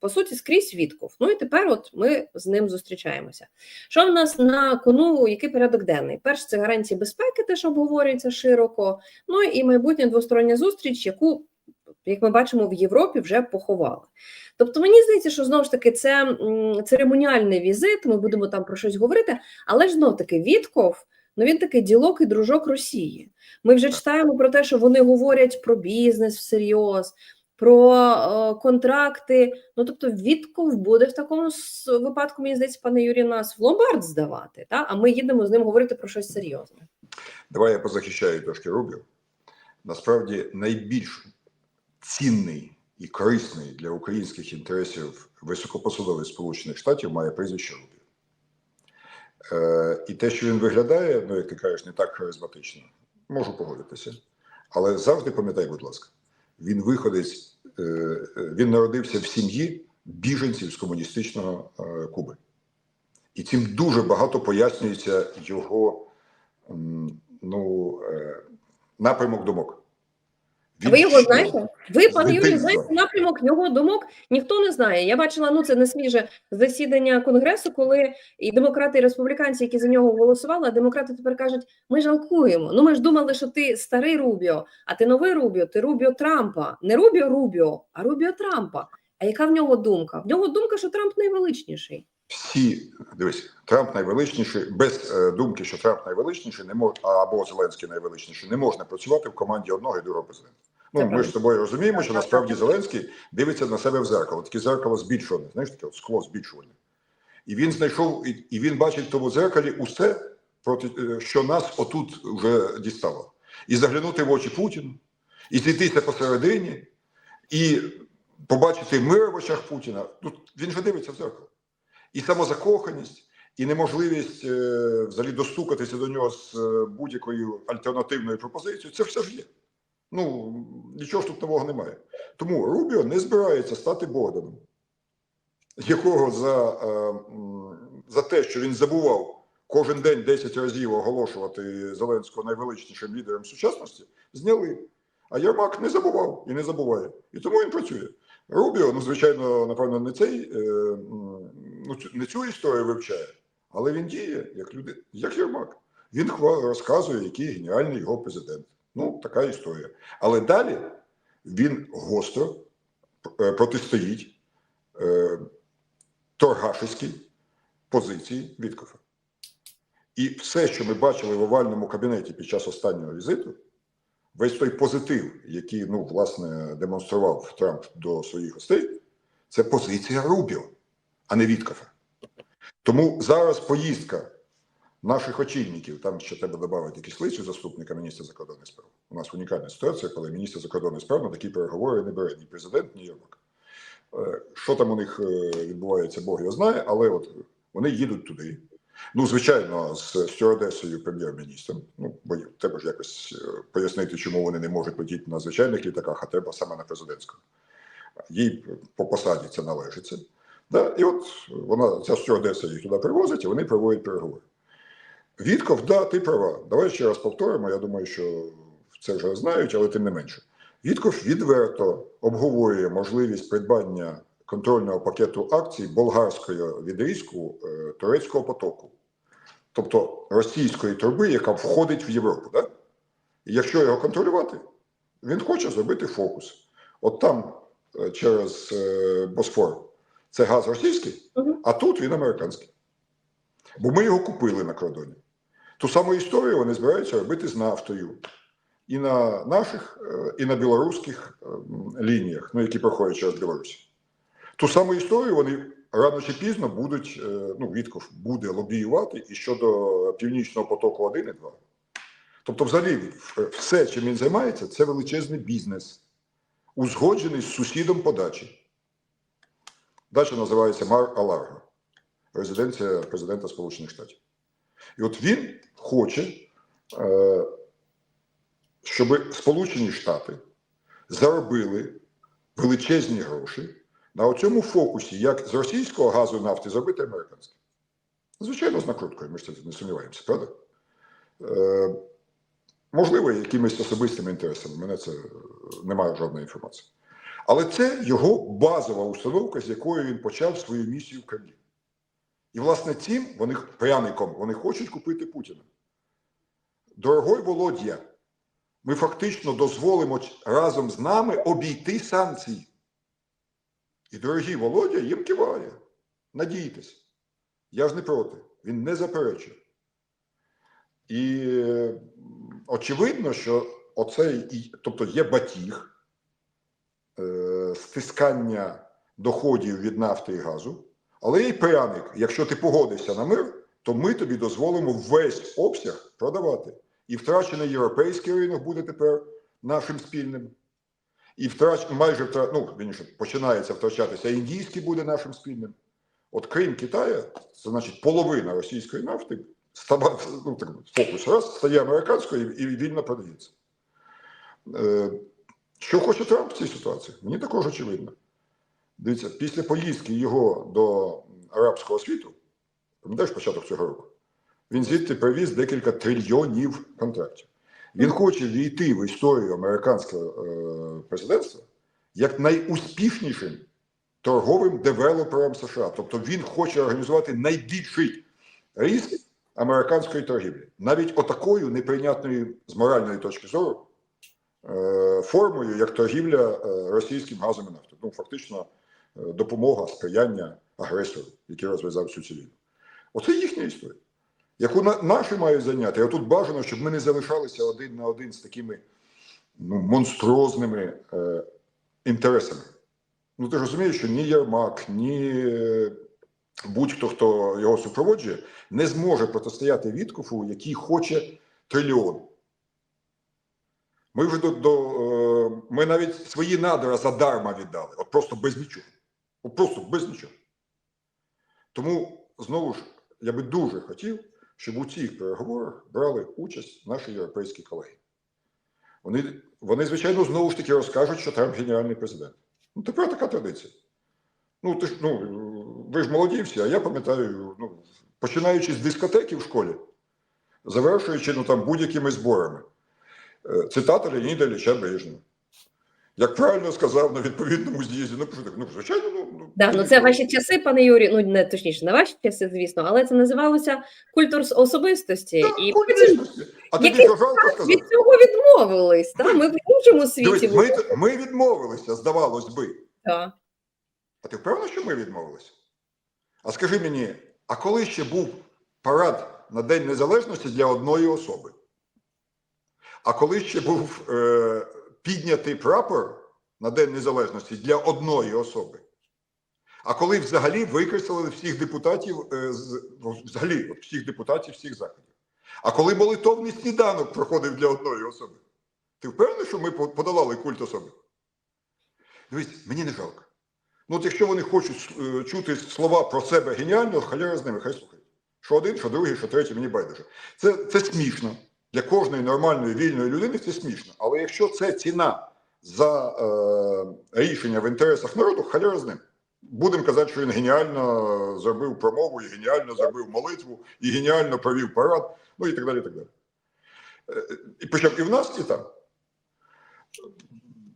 по суті, скрізь Вітков. Ну і тепер, от ми з ним зустрічаємося. Що в нас на кону? Який порядок денний? Перш це гарантії безпеки, теж обговорюється широко. Ну і майбутня двостороння зустріч, яку, як ми бачимо, в Європі вже поховали. Тобто, мені здається, що знову ж таки це церемоніальний візит. Ми будемо там про щось говорити, але ж знов таки Вітков. Ну він такий ділок і дружок Росії. Ми вже читаємо про те, що вони говорять про бізнес всерйоз, про е, контракти. Ну тобто, Вітков буде в такому випадку, мені здається, пане Юрію, нас в ломбард здавати. Та? А ми їдемо з ним говорити про щось серйозне. Давай я позахищаю трошки рублю. Насправді найбільш цінний і корисний для українських інтересів високопосадовець Сполучених Штатів має прізвище Рубіо. Е, і те, що він виглядає, ну як ти кажеш, не так харизматично, можу погодитися. Але завжди пам'ятай, будь ласка, він виходець, е, е, він народився в сім'ї біженців з комуністичного е, Куби. І цим дуже багато пояснюється його ну, напрямок думок. А ви його знаєте? Ви, пане Юрію, знаєте напрямок його думок ніхто не знає. Я бачила, ну це не свіже засідання конгресу, коли і демократи, і республіканці, які за нього голосували, а демократи тепер кажуть: ми жалкуємо. Ну ми ж думали, що ти старий Рубіо, а ти новий Рубіо, ти Рубіо Трампа. Не Рубіо Рубіо, а Рубіо Трампа. А яка в нього думка? В нього думка, що Трамп найвеличніший. Всі дивись, Трамп найвеличніший, без е, думки, що Трамп найвеличніший, не мож, або Зеленський найвеличніший, не можна працювати в команді одного і другого президента. Ну ми ж з тобою розуміємо, що насправді. Зеленський дивиться на себе в зеркало, таке зеркало збільшуване, знаєш, таке скло збільшуване. І він знайшов, і, і він бачить в тому зеркалі усе, проти е, що нас отут вже дістало. І заглянути в очі Путіну, і зійтися посередині, і побачити мир в очах Путіна. Тут він же дивиться в зеркало. І самозакоханість, і неможливість е, взагалі достукатися до нього з е, будь-якою альтернативною пропозицією, це все ж є. Ну, нічого ж тут нового немає. Тому Рубіо не збирається стати Богданом, якого за, е, за те, що він забував кожен день 10 разів оголошувати Зеленського найвеличнішим лідером сучасності, зняли. А Єрмак не забував і не забуває. І тому він працює. Рубіо, ну, звичайно, напевно, не цей, ну, не цю історію вивчає, але він діє як люди, як Єрмак. Він розказує, який геніальний його президент. Ну, така історія. Але далі він гостро е, протистоїть е, торгашеській позиції Віткофа. І все, що ми бачили в овальному кабінеті під час останнього візиту, весь той позитив, який ну, власне демонстрував Трамп до своїх гостей, це позиція Рубіо, а не Віткофа. Тому зараз поїздка наших очільників, там ще треба додати кислицю заступника міністра закордонних справ. У нас унікальна ситуація, коли міністр закордонних справ на такі переговори не бере ні президент, ні Єрмак. Е, Що там у них е, відбувається, Бог його знає, але от вони їдуть туди. Ну, звичайно, з стюардесою прем'єр-міністром. Ну, бо треба ж якось е, пояснити, чому вони не можуть летіти на звичайних літаках, а треба саме на президентському. Їй по посаді це належиться. Да? І от вона, ця стюардеса їх туди привозить, і вони проводять переговори. Вітков, да, ти права. Давай ще раз повторимо. Я думаю, що це вже знають, але тим не менше. Вітков відверто обговорює можливість придбання контрольного пакету акцій болгарського відрізку е, турецького потоку, тобто російської труби, яка входить в Європу. Да? І якщо його контролювати, він хоче зробити фокус. От там е, через е, Босфор це газ російський, а тут він американський. Бо ми його купили на кордоні. Ту саму історію вони збираються робити з нафтою і на наших, е, і на білоруських е, лініях, ну, які проходять через Білорусь. Ту саму історію вони рано чи пізно будуть, е, ну, Вітков буде лобіювати і щодо Північного потоку 1 і 2. Тобто, взагалі, все, чим він займається, це величезний бізнес, узгоджений з сусідом по дачі. Дача називається Мар Аларго, резиденція президента Сполучених Штатів. І от він хоче, е, щоб Сполучені Штати заробили величезні гроші на цьому фокусі, як з російського газу нафти зробити американське. Звичайно, з накруткою, ми ж це не сумніваємося, правда? Е, можливо, якимись особистими інтересами. Мене це е, немає жодної інформації. Але це його базова установка, з якою він почав свою місію в Кремлі. І, власне, цим вони пряником вони хочуть купити Путіна. Дорогой Володя, ми фактично дозволимо разом з нами обійти санкції. І дорогий Володя їм киває. Надійтесь. Я ж не проти. Він не заперечує. І е, очевидно, що оцей, тобто є батіг, стискання доходів від нафти і газу, але є пряник. Якщо ти погодишся на мир, то ми тобі дозволимо весь обсяг продавати. І втрачений європейський ринок буде тепер нашим спільним. І втрач, майже втра, ну, вірніше, починається втрачатися, індійський буде нашим спільним. От Крим Китая, це значить половина російської нафти, става, ну, так, фокус раз, стає американською і вільно продається. Е, що хоче Трамп в цій ситуації? Мені також очевидно. Дивіться, після поїздки його до арабського світу, пам'ятаєш початок цього року, він звідти привіз декілька трильйонів контрактів. Він хоче війти в історію американського е, президентства як найуспішнішим торговим девелопером США. Тобто він хоче організувати найбільший ріст американської торгівлі. Навіть отакою неприйнятною з моральної точки зору формою, як торгівля е, російським газом і нафтою. Ну, фактично, е, допомога, сприяння агресору, який розв'язав всю цю війну. Оце їхня історія, яку на, наші мають зайняти. А тут бажано, щоб ми не залишалися один на один з такими ну, монструозними е, інтересами. Ну, ти ж розумієш, що ні Єрмак, ні е, будь-хто, хто його супроводжує, не зможе протистояти Віткофу, який хоче трильйон. Ми вже до, до е, ми навіть свої надра задарма віддали, от просто без нічого. От просто без нічого. Тому знову ж я би дуже хотів, щоб у цих переговорах брали участь наші європейські колеги. Вони, вони звичайно, знову ж таки розкажуть, що Трамп геніальний президент. Ну, тепер така традиція. Ну, ти ж, ну, ви ж молоді всі, а я пам'ятаю, ну, починаючи з дискотеки в школі, завершуючи ну, там, будь-якими зборами. Е, Цитата Леоніда Ілліча Брежнєва. Як правильно сказав на відповідному з'їзді, ну, так, ну, звичайно, ну, ну, Да, ну це ваші часи, пане Юрію. Ну не точніше, не ваші часи, звісно, але це називалося культур з особистості. Так, І політичності. А тобі жалко сказати? від цього відмовились. Та? Ми в іншому світі. Дивись, ми, ми відмовилися, здавалось би. Та. А ти впевнена, що ми відмовилися? А скажи мені, а коли ще був парад на День Незалежності для одної особи? А коли ще був е, піднятий прапор на День Незалежності для одної особи? А коли взагалі викреслили всіх депутатів, е, з, ну, взагалі всіх депутатів всіх заходів? А коли молитовний сніданок проходив для одної особи? Ти впевнений, що ми по- подолали культ особи? Дивись, мені не жалко. Ну, от якщо вони хочуть е, чути слова про себе геніально, халяра з ними, хай слухають. Що один, що другий, що третій, мені байдуже. Це, це смішно. Для кожної нормальної вільної людини це смішно. Але якщо це ціна за е, рішення в інтересах народу, халяра з ним. Будемо казати, що він геніально зробив промову, і геніально зробив молитву, і геніально провів парад, ну і так далі. І так далі. Е, І і в нас, і там.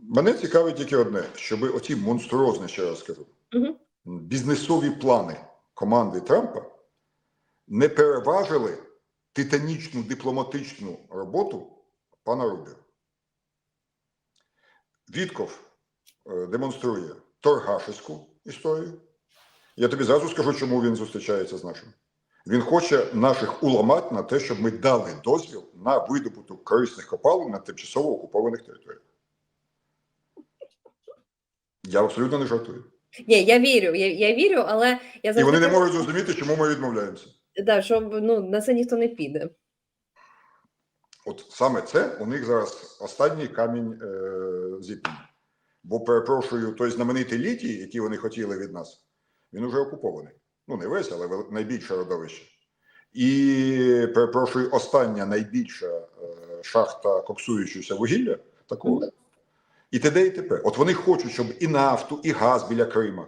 Мене цікавить тільки одне, щоб оці монструозні, ще раз скажу, бізнесові плани команди Трампа не переважили титанічну дипломатичну роботу пана Рубіо. Вітков е, демонструє торгашеську історію. Я тобі зразу скажу, чому він зустрічається з нашим. Він хоче наших уламати на те, щоб ми дали дозвіл на видобуток корисних копалин на тимчасово окупованих територіях. Я абсолютно не жартую. Ні, я вірю, я, я вірю, але я І вони не можуть зрозуміти, чому ми відмовляємося. Да, щоб ну, на це ніхто не піде. От саме це у них зараз останній камінь е, зіткнення. Бо перепрошую, той знаменитий літій, який вони хотіли від нас, він уже окупований. Ну, не весь, але найбільше родовище. І перепрошую, остання найбільша е, шахта коксуючогося вугілля такого. І т.д. і т.п. От вони хочуть, щоб і нафту, і газ біля Крима,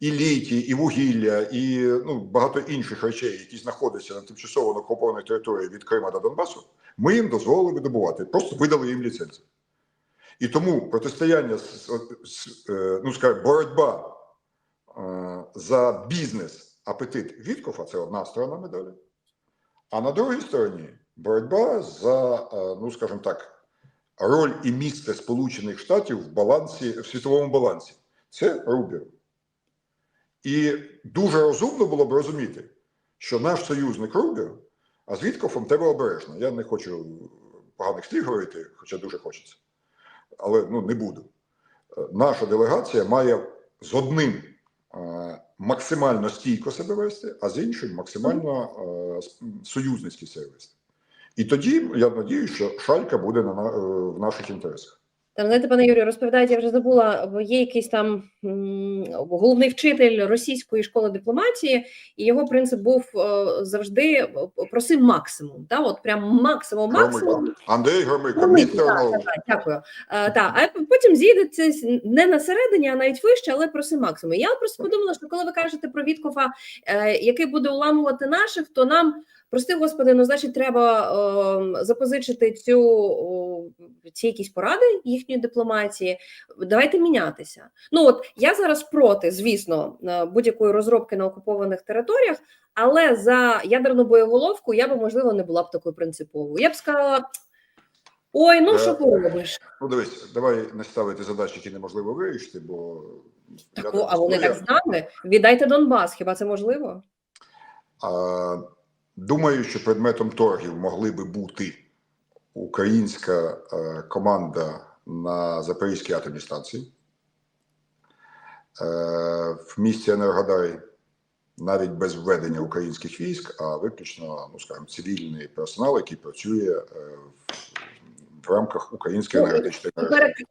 і літій, і вугілля, і ну, багато інших речей, які знаходяться на тимчасово окупованій території від Крима до Донбасу, ми їм дозволили видобувати, просто видали їм ліцензію. І тому протистояння, е, ну скажімо, боротьба е, за бізнес, апетит Віткофа це одна сторона медалі. А на другій стороні боротьба за, е, ну скажімо так, роль і місце Сполучених Штатів в балансі, в світовому балансі. Це Рубіо. І дуже розумно було б розуміти, що наш союзник Рубіо, а з Віткофом треба обережно. Я не хочу поганих слів говорити, хоча дуже хочеться. Але ну, не буду. Е, Наша делегація має з одним е, максимально стійко себе вести, а з іншим максимально е, союзницьки себе вести. І тоді я надію, що шалька буде на, в наших інтересах. Там, знаєте, пане Юрію, розповідають, я вже забула, бо є якийсь там головний вчитель російської школи дипломатії, і його принцип був е, завжди проси максимум. Та, от прям максимум, максимум. Андрій так, дякую. Е, та, а потім з'їдеться не на середині, а навіть вище, але проси максимум. Я просто подумала, що коли ви кажете про Віткофа, е, який буде уламувати наших, то нам, прости господи, ну значить, треба е, запозичити цю о, ці якісь поради їхньої дипломатії. Давайте мінятися. Ну от я зараз проти, звісно, е, будь-якої розробки на окупованих територіях. Але за ядерну боєголовку я би можливо не була б такою принциповою. Я б сказала: ой, ну Е, що поробиш? Ну, дивись, давай не ставити задачі, які неможливо вирішити, бо Так, а вони так з нами. Віддайте Донбас. Хіба це можливо? А, думаю, що предметом торгів могли би бути українська е, команда на Запорізькій атомній станції. Е, в місті Енергодарі навіть без введення українських військ, а виключно, ну скажімо, цивільний персонал, який працює е, в, в рамках української Ну, енергетичної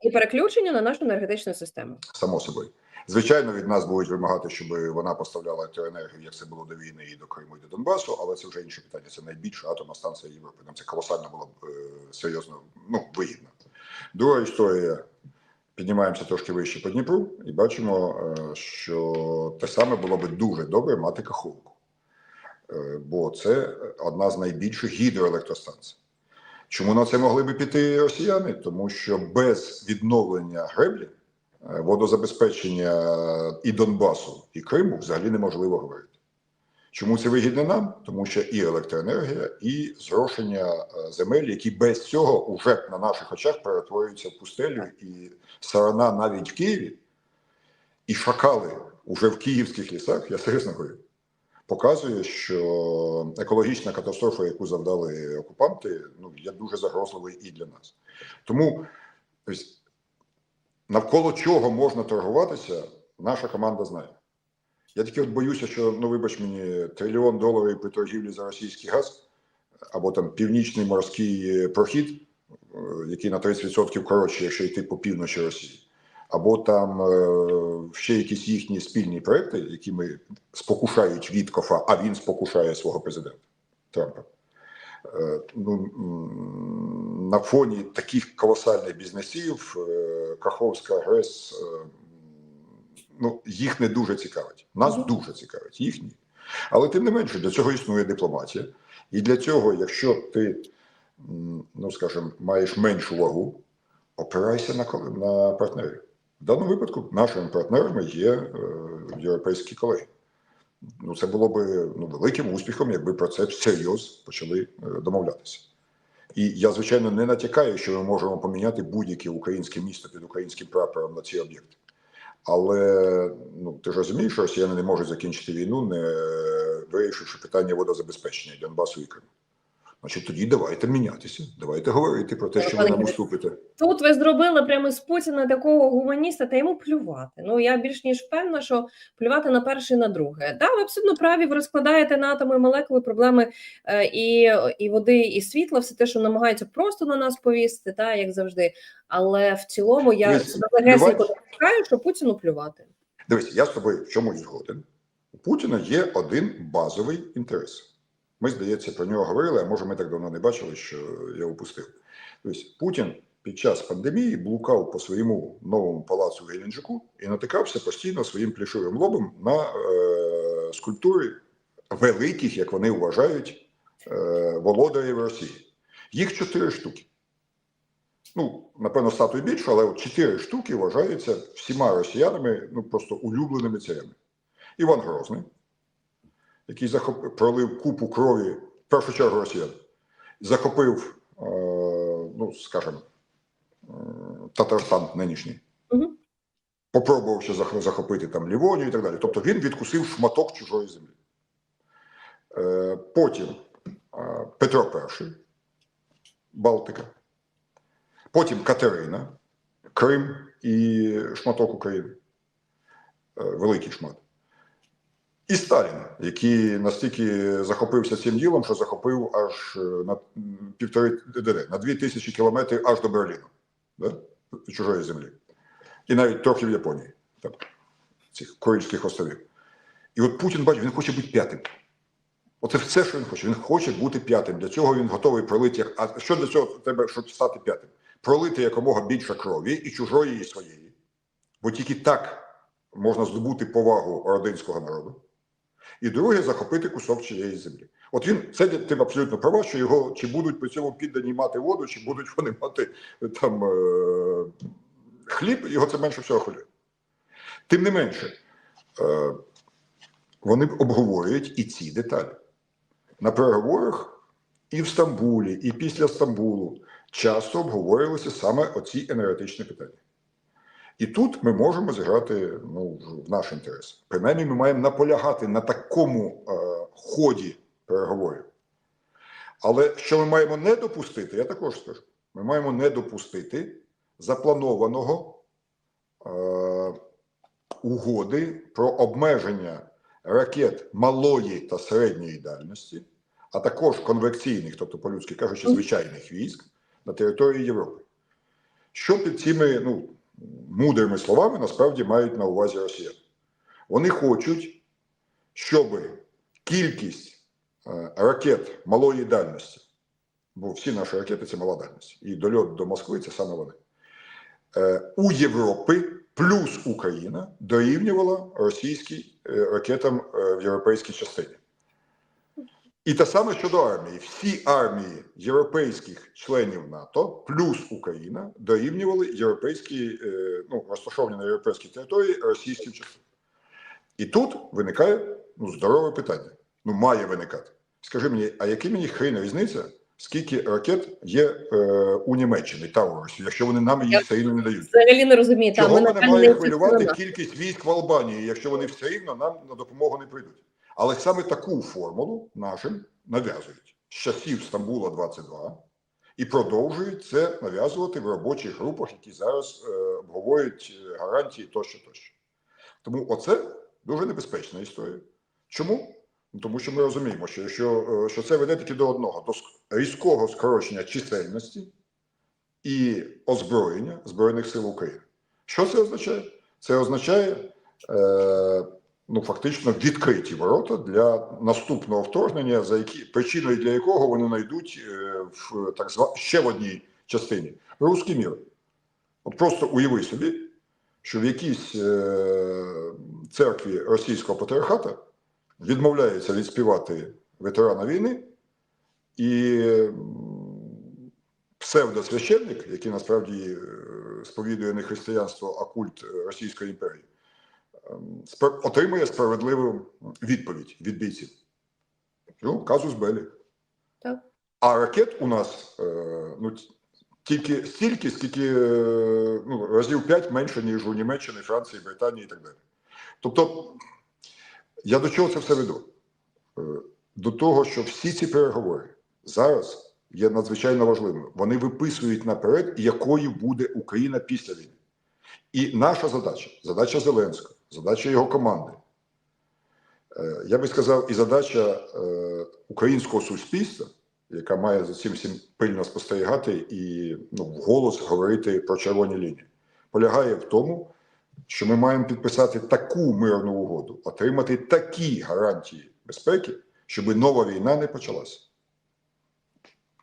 і переключення на нашу енергетичну систему. Само собою. Звичайно, від нас будуть вимагати, щоб вона поставляла електроенергію, як це було до війни і до Криму, і до Донбасу, але це вже інше питання. Це найбільша атомна станція Європи. Нам це колосально було б е, серйозно ну, вигідно. Друга історія. Піднімаємося трошки вище по Дніпру і бачимо, е, що те саме було би дуже добре мати каховку. Е, Бо це одна з найбільших гідроелектростанцій. Чому на це могли би піти росіяни? Тому що без відновлення греблі водозабезпечення і Донбасу, і Криму взагалі неможливо говорити. Чому це вигідно нам? Тому що і електроенергія, і зрошення е, земель, які без цього вже на наших очах перетворюються в пустелю, і сарана навіть в Києві, і шакали уже в київських лісах, я серйозно говорю, показує, що екологічна катастрофа, яку завдали окупанти, ну є дуже загрозливою і для нас. Тому ось, навколо чого можна торгуватися, наша команда знає. Я тільки от боюся, що ну вибач мені трильйон доларів при торгівлі за російський газ або там північний морський прохід, е, який на 30% коротше, якщо йти по півночі Росії, або там е, ще якісь їхні спільні проекти, які ми спокушають Віткофа, а він спокушає свого президента Трампа. Е, Ну, на фоні таких колосальних бізнесів е, Каховська ГРЕС е, ну, їх не дуже цікавить. Нас дуже цікавить, їхні. Але тим не менше, для цього існує дипломатія. І для цього, якщо ти, ну скажімо, маєш меншу вагу, опирайся на, на партнерів. В даному випадку нашими партнерами є е, європейські колеги. Ну, це було б ну, великим успіхом, якби про це всерйоз почали е, домовлятися. І я, звичайно, не натякаю, що ми можемо поміняти будь-яке українське місто під українським прапором на ці об'єкти. Але ну ти ж розумієш, що росіяни не можуть закінчити війну, не вирішивши питання водозабезпечення Донбасу і Криму. Значить, тоді давайте мінятися, давайте говорити про те, що ви нам уступите. Тут ви зробили прямо з Путіна такого гуманіста, та йому плювати. Ну я більш ніж впевнена, що плювати на перше і на друге. Да, ви абсолютно праві, ви розкладаєте на атоми молекули проблеми е, і, і води, і світла, все те, що намагаються просто на нас повісити, та як завжди. Але в цілому я легесенько що Путіну плювати. Дивись, я з тобою в чомусь згоден. У Путіна є один базовий інтерес. Ми, здається, про нього говорили, а може, ми так давно не бачили, що я упустив. Тобто Путін під час пандемії блукав по своєму новому палацу в Геленджику і натикався постійно своїм плішивим лобом на е, скульптури великих, як вони вважають, е, володарів Росії. Їх чотири штуки. ну, напевно, статую більше, але от чотири штуки вважаються всіма росіянами ну, просто улюбленими царями. Іван Грозний, який захоп... пролив купу крові, в першу чергу росіян, захопив, е, ну, скажімо, е, Татарстан нинішній. Мгм. Попробував ще захопити там Лівонію і так далі. Тобто він відкусив шматок чужої землі. Е, потім е, Петро І, Балтика. Потім Катерина, Крим і шматок України. Е, Великий шмат. І Сталін, який настільки захопився цим ділом, що захопив аж е, на півтори на дві тисячі кілометрів аж до Берліну, да? чужої землі. І навіть трохи в Японії, там, цих Курильських островів. І от Путін бачить, він хоче бути п'ятим. Оце все, що він хоче. Він хоче бути п'ятим. Для цього він готовий пролити. А що для цього треба, щоб стати п'ятим? Пролити якомога більше крові і чужої, і своєї. Бо тільки так можна здобути повагу родинського народу. І друге, захопити кусок чиєї землі. От він це ти абсолютно права, що його чи будуть при цьому піддані мати воду, чи будуть вони мати е, там е, хліб, його це менше всього хвилює. Тим не менше, е, вони обговорюють і ці деталі. На переговорах і в Стамбулі, і після Стамбулу часто обговорювалися саме оці енергетичні питання. І тут ми можемо зіграти ну, в- наш інтерес. Принаймні, ми маємо наполягати на такому е, ході переговорів. Але що ми маємо не допустити, я також скажу: ми маємо не допустити запланованого е, угоди про обмеження ракет малої та середньої дальності, а також конвекційних, тобто, по-людськи кажучи, звичайних військ на території Європи. Що під цими ну, мудрими словами насправді мають на увазі росіяни? Вони хочуть, щоб кількість е, ракет малої дальності, бо всі наші ракети це мала дальність, і дольот до Москви це саме вони. Е, У Європи плюс Україна дорівнювала ракетам е, в європейській частині. І те саме щодо армії. Всі армії європейських членів НАТО плюс Україна дорівнювали європейські, е, ну, розташовані на європейській території російським частинам. І тут виникає ну, здорове питання. Ну, має виникати. Скажи мені, а який мені хрін різниця, скільки ракет є е, у Німеччині Таурусі, якщо вони нам її все рівно не дають? Взагалі не розумію. Чого мене має хвилювати кількість військ в Албанії, якщо вони все рівно нам на допомогу не прийдуть? Але саме таку формулу нашим нав'язують з часів Стамбула 22 і продовжують це нав'язувати в робочих групах, які зараз е, обговорюють е, гарантії тощо тощо. Тому оце дуже небезпечна історія. Чому? Ну, Тому що ми розуміємо, що, що, е, що це веде тільки до одного: до різкого скорочення чисельності і озброєння Збройних сил України. Що це означає? Це означає е, ну, фактично відкриті ворота для наступного вторгнення, за які причиною для якого вони знайдуть е, в так зва ще в одній частині русський мір. От просто уяви собі, що в якійсь е, церкві російського патріархата відмовляється відспівати ветерана війни, і псевдосвященник, який насправді е, сповідує не християнство, а культ Російської імперії, отримує справедливу відповідь від бійців. Ну, казус Белі. Так. А ракет у нас е, ну, тільки стільки, скільки е, ну, разів 5 менше, ніж у Німеччині, Франції, Британії і так далі. Тобто, я до чого це все веду? Е, До того, що всі ці переговори зараз є надзвичайно важливими. Вони виписують наперед, якою буде Україна після війни. І наша задача, задача Зеленського, задача його команди, е, я би сказав, і задача е, українського суспільства, яка має за цим всім пильно спостерігати і ну, вголос говорити про червоні лінії, полягає в тому, що ми маємо підписати таку мирну угоду, отримати такі гарантії безпеки, щоб нова війна не почалася.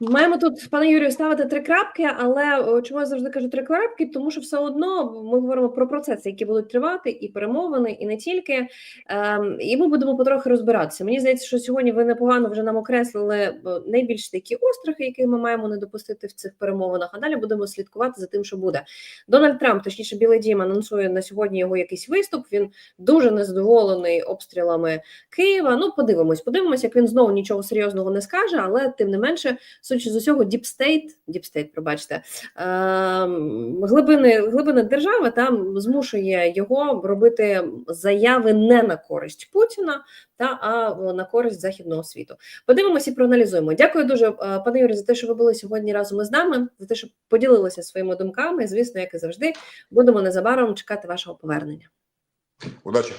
Маємо тут, пане Юрію, ставити три крапки, але чому я завжди кажу три крапки? Тому що все одно ми говоримо про процеси, які будуть тривати, і перемовини, і не тільки. Ем, і ми будемо потрохи розбиратися. Мені здається, що сьогодні ви непогано вже нам окреслили е, найбільш такі острахи, які ми маємо не допустити в цих перемовинах. А далі будемо слідкувати за тим, що буде. Дональд Трамп, точніше, Білий Дім, анонсує на сьогодні його якийсь виступ. Він дуже незадоволений обстрілами Києва. Ну, подивимось, подивимось, як він знову нічого серйозного не скаже, але тим не менше судячи з усього, діпстейт, діпстейт, пробачте, е, глибини, глибини держави там змушує його робити заяви не на користь Путіна, та а на користь західного світу. Подивимося і проаналізуємо. Дякую дуже, е, пане Юрі, за те, що ви були сьогодні разом із нами, за те, що поділилися своїми думками. Звісно, як і завжди, будемо незабаром чекати вашого повернення. Удачі!